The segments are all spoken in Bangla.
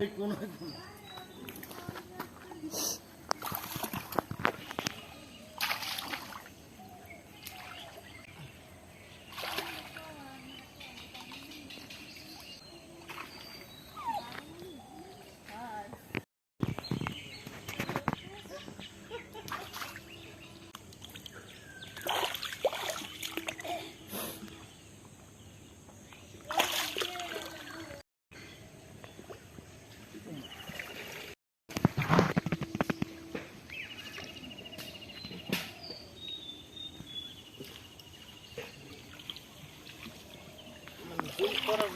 জুম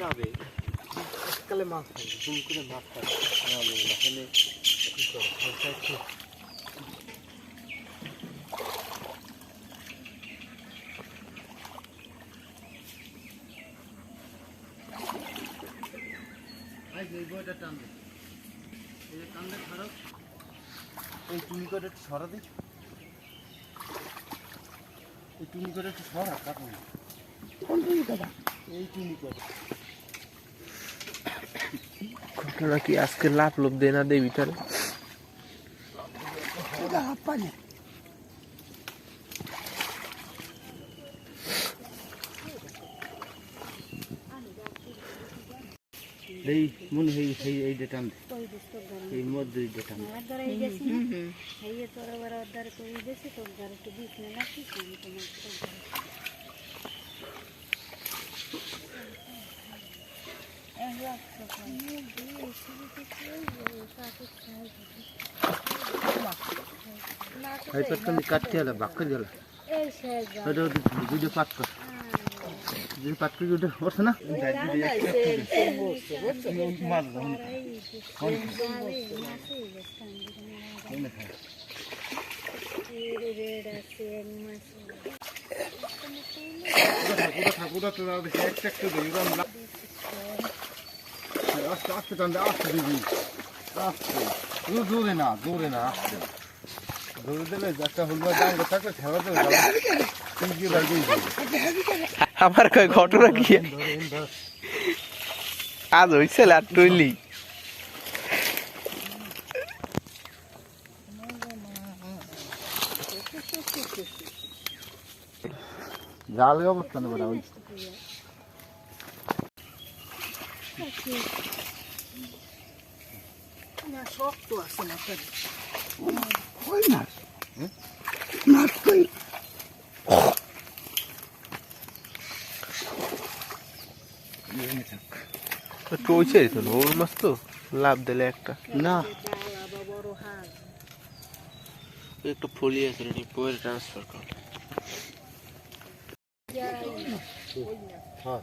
যাবে শীতকালে মাছ খাবে জুম করে মাছ খাবে নাহলে নাহলে কি করে এই টান টান করে একটু সরা দিই এই তুমি করে একটু সরা কাটুন এই তুমি করে। ঘটনা কি আজকে লাভ লোভ দেয় না দেয় ভিতরে? এই মনে হয় এই এই দে। এই মধ্যে এই দ্বারা এই তোর আবার ওর দ্বারা তো তোর দ্বারা একটু দিস না তোমার তোর দ্বারা এই রাখছো কেন? এই দিয়ে এসে দিতে চাই, এই কাকে খাই দিতে। না এই পেটখান কাটতে হলে দিলে এই শেষ যা। ওটা দুটো পাট কর দুটো পাট করে ওটা করছে না মাছ দাও এই যে যাবে, মাছেই গেছে, আমি যেখানে মাছ আছে। এই রে রেড আছে, এক মাছ আছে। আস্তে আস্তে আস্তে দিবি। আস্তে। জোর জোরে না জোরে না আস্তে। জোরে দিলে একটা হলুদ ডাঙ্গা থাকলে ঠেলা দেবে আমার কয় ঘটনা কি? আজ হইছে আর টইলি। জালে অবস্থা নেবে না ওই। না, শক্ত আছে না তোর। টইছে তো ওর মাছ তো লাভ দিলে একটা না ডাল আবার বড় হাল। একটু ফুলিয়ে আছে রেডি পরে ট্রান্সফার কর হ্যাঁ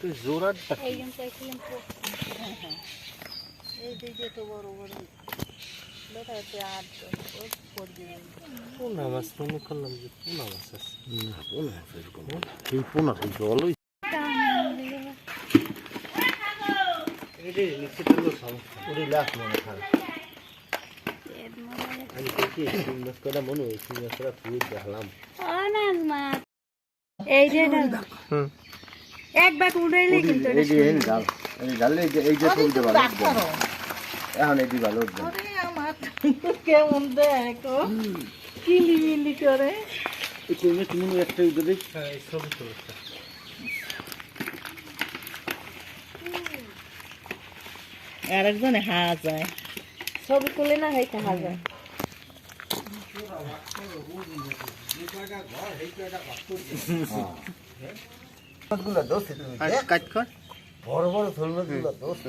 কিন্তু জোরার এই জন্য চাইছিলাম তো। এই দিকে তো বড় বড় পোনা মাছ মনে করলাম যে পোনা মাছ আছে? পোনা সেই এটা নিচে তো সমস্যা ওরে লাখ মনে খারাপ আমি দেখি তিন মাস করে মনে হয় তিন মাস করে তুই দেখলাম। মাছ। এই যে হুম। এক ব্যাগ উড়াইলে কিন্তু এটা এই ডাল এই ডাল এই যে ভালো উঠবে। এখন এই যে ভালো উঠবে। কেমন দেখো। কিলি মিলি করে তুমি তুমি একটা উঠে দিই। হ্যাঁ এই ছবি তো একটা। আর একজনে হাওয়া যায় ছবি তুলে না হয় হাওয়া যায় মাছগুলো দোষে তুমি আর দেখ। কাট কর বড় বড় শোল মাছগুলো দোষ।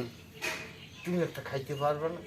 তুমি একটা খাইতে পারবে না।